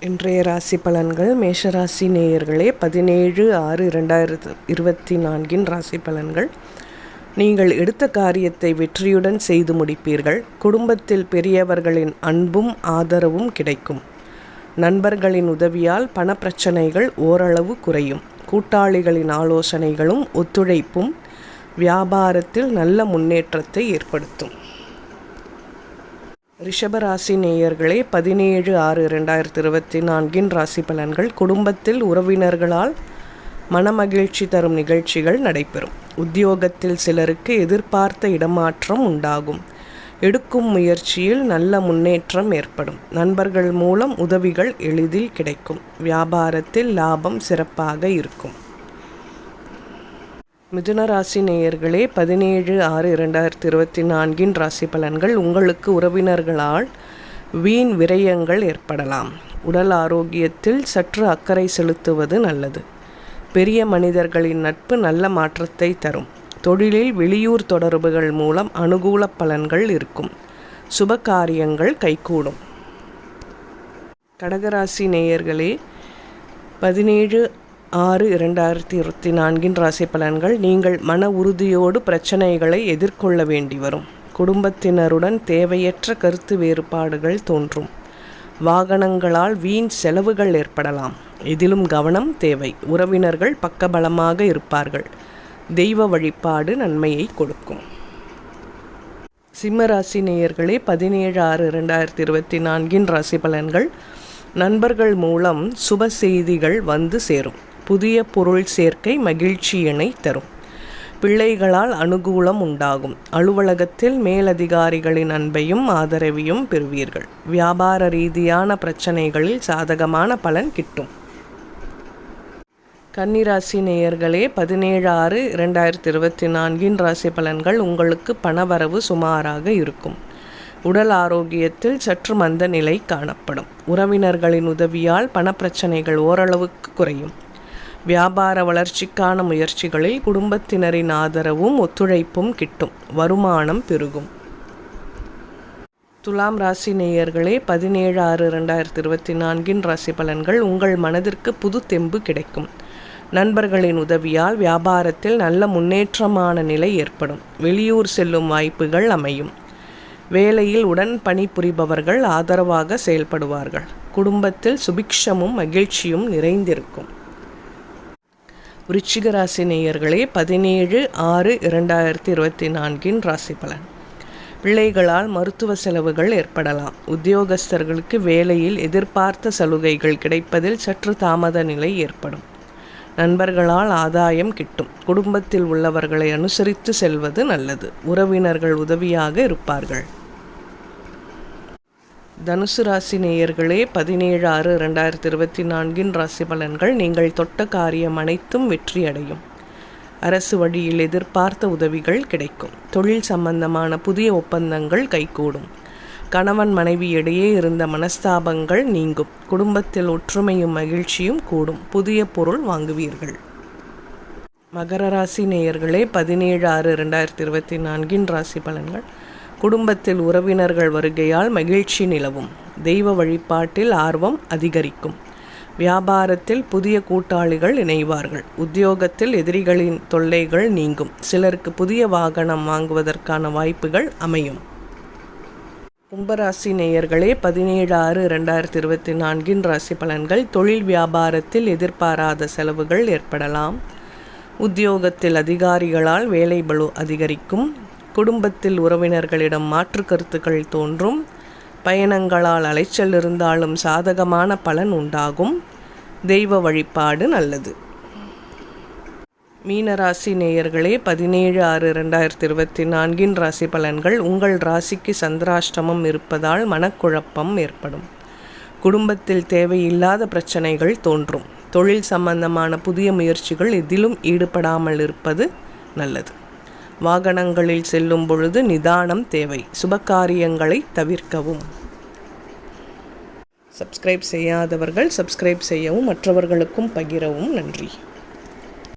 இன்றைய ராசி பலன்கள் மேஷராசி நேயர்களே பதினேழு ஆறு இரண்டாயிரத்து இருபத்தி நான்கின் ராசி பலன்கள். நீங்கள் எடுத்த காரியத்தை வெற்றியுடன் செய்து முடிப்பீர்கள். குடும்பத்தில் பெரியவர்களின் அன்பும் ஆதரவும் கிடைக்கும். நண்பர்களின் உதவியால் பணப்பிரச்சனைகள் ஓரளவு குறையும். கூட்டாளிகளின் ஆலோசனைகளும் ஒத்துழைப்பும் வியாபாரத்தில் நல்ல முன்னேற்றத்தை ஏற்படுத்தும். ரிஷபராசி நேயர்களே பதினேழு ஆறு ரெண்டாயிரத்தி இருபத்தி நான்கின் ராசி பலன்கள் குடும்பத்தில் உறவினர்களால் மனமகிழ்ச்சி தரும் நிகழ்ச்சிகள் நடைபெறும். உத்தியோகத்தில் சிலருக்கு எதிர்பார்த்த இடமாற்றம் உண்டாகும். எடுக்கும் முயற்சியில் நல்ல முன்னேற்றம் ஏற்படும். நண்பர்கள் மூலம் உதவிகள் எளிதில் கிடைக்கும். வியாபாரத்தில் லாபம் சிறப்பாக இருக்கும். மிதுன ராசி நேயர்களே பதினேழு ஆறு இரண்டாயிரத்தி இருபத்தி நான்கின் ராசி பலன்கள் உங்களுக்கு உறவினர்களால் வீண் விரயங்கள் ஏற்படலாம். உடல் ஆரோக்கியத்தில் சற்று அக்கறை செலுத்துவது நல்லது. பெரிய மனிதர்களின் நட்பு நல்ல மாற்றத்தை தரும். தொழிலில் வெளியூர் தொடர்புகள் மூலம் அனுகூல பலன்கள் இருக்கும். சுப காரியங்கள் கைகூடும். கடகராசி நேயர்களே பதினேழு ஆறு இரண்டாயிரத்தி இருபத்தி நான்கின் ராசி பலன்கள். நீங்கள் மன உறுதியோடு பிரச்சனைகளை எதிர்கொள்ள வேண்டி வரும். குடும்பத்தினருடன் தேவையற்ற கருத்து வேறுபாடுகள் தோன்றும். வாகனங்களால் வீண் செலவுகள் ஏற்படலாம். இதிலும் கவனம் தேவை. உறவினர்கள் பக்கபலமாக இருப்பார்கள். தெய்வ வழிபாடு நன்மையை கொடுக்கும். சிம்மராசி நேயர்களே பதினேழு ஆறு இரண்டாயிரத்தி இருபத்தி நான்கின் ராசி பலன்கள். நண்பர்கள் மூலம் சுப செய்திகள் வந்து சேரும். புதிய பொருள் சேர்க்கை மகிழ்ச்சியினை தரும். பிள்ளைகளால் அனுகூலம் உண்டாகும். அலுவலகத்தில் மேலதிகாரிகளின் அன்பையும் ஆதரவையும் பெறுவீர்கள். வியாபார ரீதியான பிரச்சனைகளில் சாதகமான பலன் கிட்டும். கன்னிராசி நேயர்களே பதினேழு ஆறு இரண்டாயிரத்தி இருபத்தி நான்கின் ராசி பலன்கள் உங்களுக்கு பணவரவு சுமாராக இருக்கும். உடல் ஆரோக்கியத்தில் சற்று மந்த நிலை காணப்படும். உறவினர்களின் உதவியால் பணப்பிரச்சனைகள் ஓரளவுக்கு குறையும். வியாபார வளர்ச்சிக்கான முயற்சிகளில் குடும்பத்தினரின் ஆதரவும் ஒத்துழைப்பும் கிட்டும். வருமானம் பெருகும். துலாம் ராசி நேயர்களே பதினேழு ஆறு ரெண்டாயிரத்தி இருபத்தி நான்கின் ராசி பலன்கள் உங்கள் மனதிற்கு புது தெம்பு கிடைக்கும். நண்பர்களின் உதவியால் வியாபாரத்தில் நல்ல முன்னேற்றமான நிலை ஏற்படும். வெளியூர் செல்லும் வாய்ப்புகள் அமையும். வேலையில் உடன் பணிபுரிபவர்கள் ஆதரவாக செயல்படுவார்கள். குடும்பத்தில் சுபிக்ஷமும் மகிழ்ச்சியும் நிறைந்திருக்கும். விருச்சிக ராசி நேயர்களே பதினேழு ஆறு இரண்டாயிரத்தி இருபத்தி நான்கின் ராசி பலன். பிள்ளைகளால் மருத்துவ செலவுகள் ஏற்படலாம். உத்தியோகஸ்தர்களுக்கு வேலையில் எதிர்பார்த்த சலுகைகள் கிடைப்பதில் சற்று தாமத நிலை ஏற்படும். நண்பர்களால் ஆதாயம் கிட்டும். குடும்பத்தில் உள்ளவர்களை அனுசரித்து செல்வது நல்லது. உறவினர்கள் உதவியாக இருப்பார்கள். தனுசு ராசி நேயர்களே பதினேழு ஆறு ரெண்டாயிரத்தி இருபத்தி நான்கின் ராசி பலன்கள் நீங்கள் தொட்ட காரியம் அனைத்தும் வெற்றியடையும். அரசு வழியில் எதிர்பார்த்த உதவிகள் கிடைக்கும். தொழில் சம்பந்தமான புதிய ஒப்பந்தங்கள் கைகூடும். கணவன் மனைவி இடையே இருந்த மனஸ்தாபங்கள் நீங்கும். குடும்பத்தில் ஒற்றுமையும் மகிழ்ச்சியும் கூடும். புதிய பொருள் வாங்குவீர்கள். மகர ராசி நேயர்களே பதினேழு ஆறு ரெண்டாயிரத்தி இருபத்தி நான்கின் ராசி பலன்கள். குடும்பத்தில் உறவினர்கள் வருகையால் மகிழ்ச்சி நிலவும். தெய்வ வழிபாட்டில் ஆர்வம் அதிகரிக்கும். வியாபாரத்தில் புதிய கூட்டாளிகள் இணைவார்கள். உத்தியோகத்தில் எதிரிகளின் தொல்லைகள் நீங்கும். சிலருக்கு புதிய வாகனம் வாங்குவதற்கான வாய்ப்புகள் அமையும். கும்பராசி நேயர்களே பதினேழு ஆறு ரெண்டாயிரத்தி இருபத்தி நான்கின் ராசி பலன்கள். தொழில் வியாபாரத்தில் எதிர்பாராத செலவுகள் ஏற்படலாம். உத்தியோகத்தில் அதிகாரிகளால் வேலை பலு அதிகரிக்கும். குடும்பத்தில் உறவினர்களிடம் மாற்று கருத்துக்கள் தோன்றும். பயணங்களால் அலைச்சல் இருந்தாலும் சாதகமான பலன் உண்டாகும். தெய்வ வழிபாடு நல்லது. மீனராசி நேயர்களே பதினேழு ஆறு ரெண்டாயிரத்தி இருபத்தி நான்கின் ராசி பலன்கள் உங்கள் ராசிக்கு சந்திராஷ்டமம் இருப்பதால் மனக்குழப்பம் ஏற்படும். குடும்பத்தில் தேவையில்லாத பிரச்சனைகள் தோன்றும். தொழில் சம்பந்தமான புதிய முயற்சிகள் எதிலும் ஈடுபடாமல் இருப்பது நல்லது. வாகனங்களில் செல்லும் பொழுது நிதானம் தேவை. சுபகாரியங்களை தவிர்க்கவும். சப்ஸ்கிரைப் செய்யாதவர்கள் சப்ஸ்கிரைப் செய்யவும் மற்றவர்களுக்கும் பகிரவும். நன்றி.